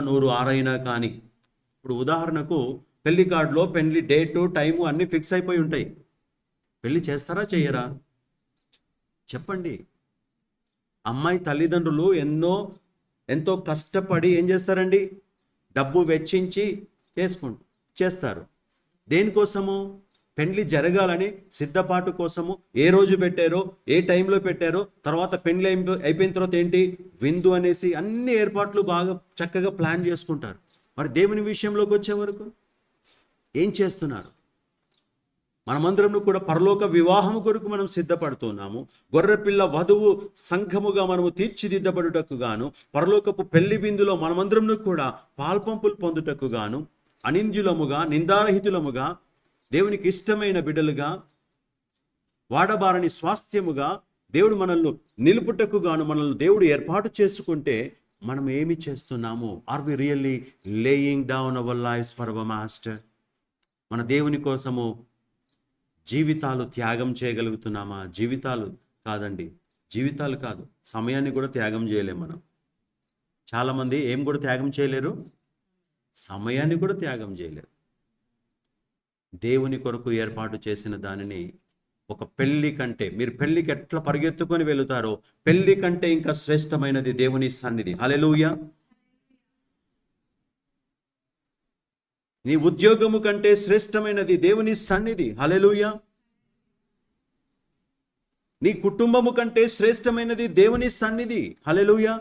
నూరు ఆరైనా కానీ. ఇప్పుడు ఉదాహరణకు పెళ్ళి కార్డులో పెళ్ళి డేటు టైము అన్నీ ఫిక్స్ అయిపోయి ఉంటాయి. పెళ్ళి చేస్తారా చెయ్యరా చెప్పండి. అమ్మాయి తల్లిదండ్రులు ఎన్నో ఎంతో కష్టపడి ఏం చేస్తారండి? డబ్బు వెచ్చించి చేసుకుంటు చేస్తారు. దేనికోసము? పెండ్లి జరగాలని సిద్ధపాటు కోసము ఏ రోజు పెట్టారో ఏ టైంలో పెట్టారో తర్వాత పెండ్లి అయిపోయిన తర్వాత ఏంటి? విందు అనేసి అన్ని ఏర్పాట్లు బాగా చక్కగా ప్లాన్ చేసుకుంటారు. మరి దేవుని విషయంలోకి వచ్చే వరకు ఏం చేస్తున్నారు? మనమందరం కూడా పరలోక వివాహం కొరకు మనం సిద్ధపడుతున్నాము. గొర్రెపిల్ల వధువు సంఘముగా మనము తీర్చిదిద్దబడుటకు గాను పరలోకపు పెళ్ళి బిందులో మనమందరం కూడా పాల్పంపులు పొందుటకు గాను అనింజులముగా నిందారహితులముగా దేవునికి ఇష్టమైన బిడ్డలుగా వాడబారని స్వాస్థ్యముగా దేవుడు మనల్ని నిలుపుటకు గాను మనల్ని దేవుడు ఏర్పాటు చేసుకుంటే మనం ఏమి చేస్తున్నాము? Are we really laying down our lives for our master మన దేవుని కోసము జీవితాలు త్యాగం చేయగలుగుతున్నామా? జీవితాలు కాదండి. జీవితాలు కాదు. సమయాన్ని కూడా త్యాగం చేయలేము మనం. చాలామంది ఏం కూడా త్యాగం చేయలేరు? సమయాన్ని కూడా త్యాగం చేయలేరు. దేవుని కొరకు ఏర్పాటు చేసిన దానిని ఒక పెళ్ళి కంటే మీరు పెళ్ళికి ఎట్లా పరిగెత్తుకొని వెళుతారో పెళ్ళి కంటే ఇంకా శ్రేష్టమైనది దేవుని సన్నిధి. హల్లెలూయా. నీ ఉద్యోగము కంటే శ్రేష్టమైనది దేవుని సన్నిధి. హలెలుయ నీ కుటుంబము కంటే శ్రేష్టమైనది దేవుని సన్నిధి. హలెలుయ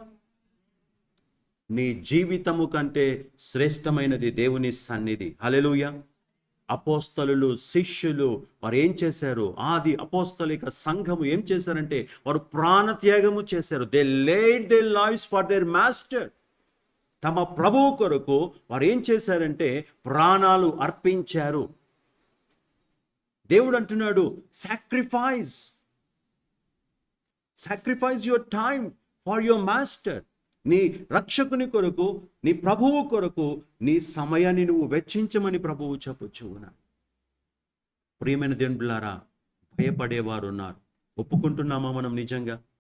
నీ జీవితము కంటే శ్రేష్టమైనది దేవుని సన్నిధి. హలెలుయ అపోస్తలులు శిష్యులు వారు ఏం చేశారు? ఆది అపోస్తలిక సంఘము ఏం చేశారంటే వారు ప్రాణత్యాగము చేశారు. They laid they lives for their master తమ ప్రభువు కొరకు వారు ఏం చేశారంటే ప్రాణాలు అర్పించారు. దేవుడు అంటున్నాడు sacrifice sacrifice your time for your master నీ రక్షకుని కొరకు నీ ప్రభువు కొరకు నీ సమయాన్ని నువ్వు వెచ్చించమని ప్రభువు చెప్పొచ్చున ప్రియమైన దేవుని భయపడేవారు ఉన్నారు ఒప్పుకుంటున్నామా మనం నిజంగా?